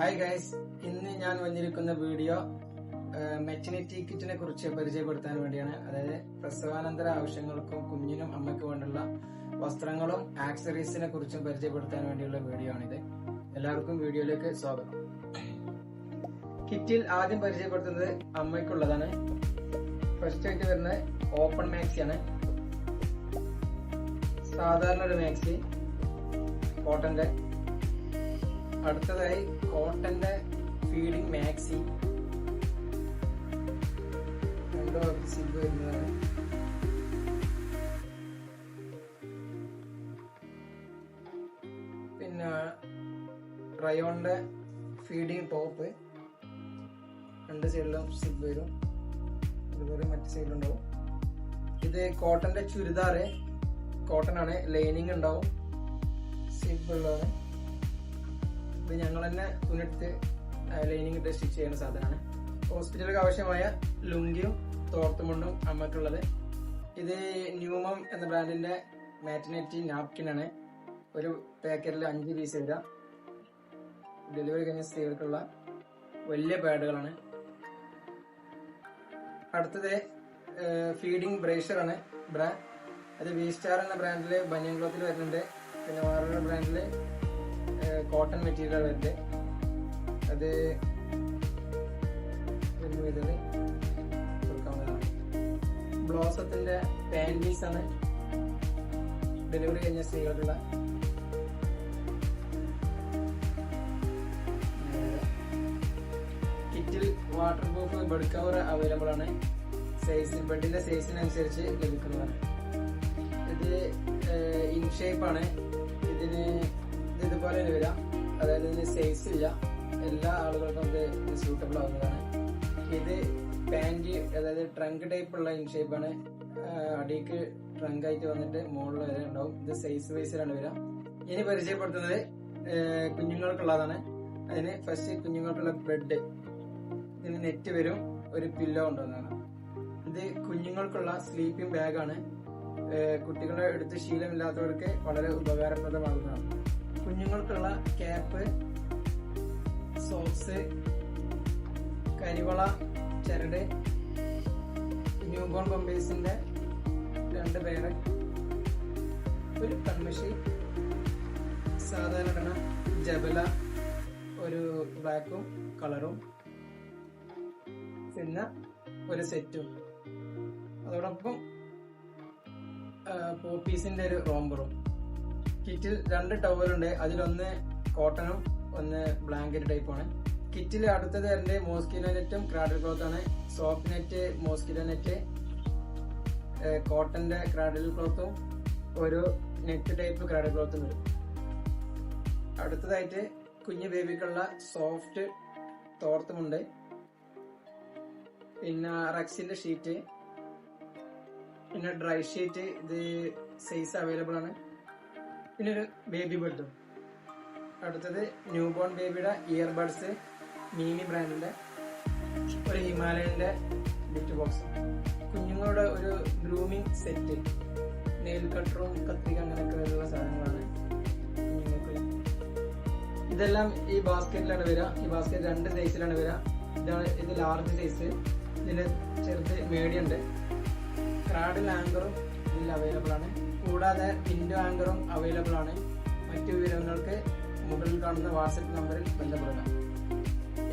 Hi guys ഇന്ന് ഞാൻ വന്നിരിക്കുന്ന വീഡിയോ മെറ്റർണിറ്റി കിറ്റിനെ കുറിച്ച് പരിചയപ്പെടുത്താൻ വേണ്ടിയാണ്. അതായത് പ്രസവാനന്തര ആവശ്യങ്ങൾക്കും കുഞ്ഞിനും അമ്മയ്ക്കും വേണ്ടുള്ള വസ്ത്രങ്ങളും ആക്സറീസിനെ കുറിച്ചും പരിചയപ്പെടുത്താൻ വേണ്ടിയുള്ള വീഡിയോ ആണിത്. എല്ലാവർക്കും വീഡിയോയിലേക്ക് സ്വാഗതം. കിറ്റിൽ ആദ്യം പരിചയപ്പെടുത്തുന്നത് അമ്മയ്ക്കുള്ളതാണ്. ഫസ്റ്റ് ആയിട്ട് വരുന്നത് ഓപ്പൺ മാക്സി ആണ്. സാധാരണ ഒരു മാക്സി കോട്ടന്റെ അടുത്തതായി കോട്ടന്റെ ഫീഡിങ് മാക്സി രണ്ടോ സിബ് വരുന്നതാണ് പിന്നെ റയോണിന്റെ ഫീഡിങ് ടോപ്പ് രണ്ട് സൈഡിലും സിബ് വരും. അതുപോലെ മറ്റു സൈഡിലുണ്ടാവും ഇത് കോട്ടന്റെ ചുരിദാറ്. കോട്ടൺ ആണ് ലൈനിങ് ഉണ്ടാവും. സിബ് ഉള്ളതാണ്. ഇത് ഞങ്ങൾ തന്നെ തുണിയെടുത്ത് ലൈനിങ് ഇട്ട് സ്റ്റിച്ച് ചെയ്യുന്ന സാധനമാണ്. ഹോസ്പിറ്റലിലേക്ക് ആവശ്യമായ ലുങ്കിയും തോർത്തുമുണ്ടും അമ്മക്കുള്ളത് ഇത് ന്യൂമം എന്ന ബ്രാൻഡിന്റെ മാറ്റിനേറ്റി നാപ്കിൻ ആണ്. ഒരു പാക്കറ്റിൽ അഞ്ച് പീസ് വരാം ഡെലിവറി കഴിഞ്ഞ സ്ത്രീകൾക്കുള്ള വലിയ പാഡുകളാണ് അടുത്തത് ഫീഡിംഗ് ബ്രേഷറാണ് ബ്രാൻഡ് ബ്രാ അത് വി സ്റ്റാർ എന്ന ബ്രാൻഡിൽ ബനിയൻ ക്ലോത്തിൽ വരുന്നുണ്ട്. പിന്നെ വേറൊരു ബ്രാൻഡിൽ കോട്ടൺ മെറ്റീരിയൽ എന്റെ അത് റിമൂവ് ചെയ്തത് ബ്ലോസത്തിന്റെ പാന്റീസ് ആണ് ഡെലിവറി കഴിഞ്ഞ സ്ത്രീകൾക്കുള്ള. കിറ്റിൽ waterproof bed cover available ആണ് സൈസ് ബെഡിന്റെ സൈസിനനുസരിച്ച് ലഭിക്കുന്നതാണ്. ഇത് ഇൻ ആണ്. ഇതിന് ഇതുപോലെ തന്നെ വരാം. അതായത് ഇതിന് സൈസ് ഇല്ല. എല്ലാ ആളുകൾക്കും ഇത് സ്യൂട്ടബിൾ ആവുന്നതാണ്. ഇത് പാന്റ് അതായത് ട്രങ്ക് ടൈപ്പ് ഉള്ള ഇൻ ഷേപ്പ് ആണ്. അടിക്ക് ട്രങ്ക് ആയിട്ട് വന്നിട്ട് മുകളിൽ വരെ ഉണ്ടാവും. ഇത് സൈസ് വൈസിലാണ് വരിക. ഇനി പരിചയപ്പെടുത്തുന്നത് കുഞ്ഞുങ്ങൾക്കുള്ളതാണ്. അതിന് ഫസ്റ്റ് കുഞ്ഞുങ്ങൾക്കുള്ള ബെഡ് ഇതിന് നെറ്റ് വരും. ഒരു പില്ലോ ഉണ്ടെന്നാണ്. ഇത് കുഞ്ഞുങ്ങൾക്കുള്ള സ്ലീപ്പിംഗ് ബാഗാണ് കുട്ടികളെ എടുത്ത് ശീലമില്ലാത്തവർക്ക് വളരെ ഉപകാരപ്രദമാകുന്നതാണ്. കുഞ്ഞുങ്ങൾക്കുള്ള ക്യാപ്പ് സോക്സ് കരിവള ചരട് ന്യൂ ബോൺ ബോംബേസിന്റെ രണ്ട് പേര്. ഒരു കൺമഷി സാധാരണ ജബല ഒരു ബ്ലാക്കും കളറും പിന്നെ ഒരു സെറ്റും. അതോടൊപ്പം പോപ്പീസിന്റെ ഒരു റോംബറും കിറ്റിൽ രണ്ട് ടവലുണ്ട് അതിലൊന്ന് കോട്ടണും ഒന്ന് ബ്ലാങ്കറ്റ് ടൈപ്പാണ്. കിറ്റിൽ അടുത്തത് എന്റെ മോസ്കിറ്റോ നെറ്റും ക്രാഡിൽ ക്ലോത്ത് ആണ്. സോഫ്റ്റ് നെറ്റ് മോസ്കിറ്റോ നെറ്റ് കോട്ടന്റെ ക്രാഡിൽ ക്ലോത്തും ഒരു നെറ്റ് ടൈപ്പ് ക്രാഡിൽ ക്ലോത്തും വരും. അടുത്തതായിട്ട് കുഞ്ഞു ബേബിക്കുള്ള സോഫ്റ്റ് തോർത്തുമുണ്ട്. പിന്നെ റക്സിന്റെ ഷീറ്റ്. പിന്നെ ഡ്രൈ ഷീറ്റ് ഇത് സൈസ് അവൈലബിൾ ആണ്. പിന്നെ ഒരു ബേബി ബെഡും അടുത്തത് ന്യൂ ബോൺ ബേബിയുടെ ഇയർബഡ്സ് മീമി ബ്രാൻഡിന്റെ ഒരു ഹിമാലയന്റെ ഗിഫ്റ്റ് ബോക്സ് കുഞ്ഞുങ്ങളുടെ ഒരു ഗ്രൂമിംഗ് സെറ്റ് നെയിൽ കട്ടറും കത്രിക അങ്ങനെയൊക്കെ വരുന്ന സാധനങ്ങളാണ് കുഞ്ഞുങ്ങൾക്ക്. ഇതെല്ലാം ഈ ബാസ്ക്കറ്റിലാണ് വരിക. ഈ ബാസ്ക്കറ്റ് രണ്ട് സൈസിലാണ് വരിക. ഇതാണ് ഇത് ലാർജ് സൈസ് ഇതിന് ചെറുത് മീഡിയം ഉണ്ട്. ക്രാഡിൽ ആങ്കറും ഇതിൽ അവൈലബിൾ ആണ്. കൂടാതെ വിൻഡോ ആങ്കറും അവൈലബിൾ ആണ്. മറ്റു വിവരങ്ങൾക്ക് മുകളിൽ കാണുന്ന വാട്സപ്പ് നമ്പറിൽ ബന്ധപ്പെടുക.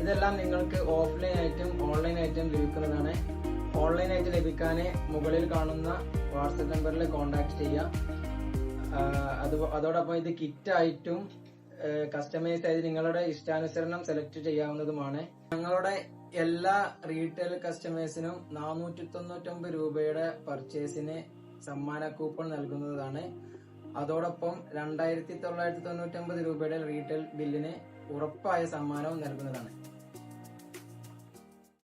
ഇതെല്ലാം നിങ്ങൾക്ക് ഓഫ്ലൈൻ ആയിട്ടും ഓൺലൈൻ ആയിട്ടും ലഭിക്കുന്നതാണ്. ഓൺലൈൻ ആയിട്ട് ലഭിക്കാൻ മുകളിൽ കാണുന്ന വാട്സപ്പ് നമ്പറിൽ കോൺടാക്ട് ചെയ്യുക. ആഹ് അത് അതോടൊപ്പം ഇത് കിറ്റ് ആയിട്ടും കസ്റ്റമൈസ് ആയിട്ട് നിങ്ങളുടെ ഇഷ്ടാനുസരണം സെലക്ട് ചെയ്യാവുന്നതുമാണ്. ഞങ്ങളുടെ എല്ലാ റീറ്റെയിൽ കസ്റ്റമേഴ്സിനും നാനൂറ്റി തൊണ്ണൂറ്റൊമ്പത് രൂപയുടെ പർച്ചേസിന് സമ്മാന കൂപ്പൺ നൽകുന്നതാണ്. അതോടൊപ്പം രണ്ടായിരത്തി തൊള്ളായിരത്തി തൊണ്ണൂറ്റി ഒമ്പത് രൂപയുടെ റീറ്റെയിൽ ബില്ലിന് ഉറപ്പായ സമ്മാനവും നൽകുന്നതാണ്.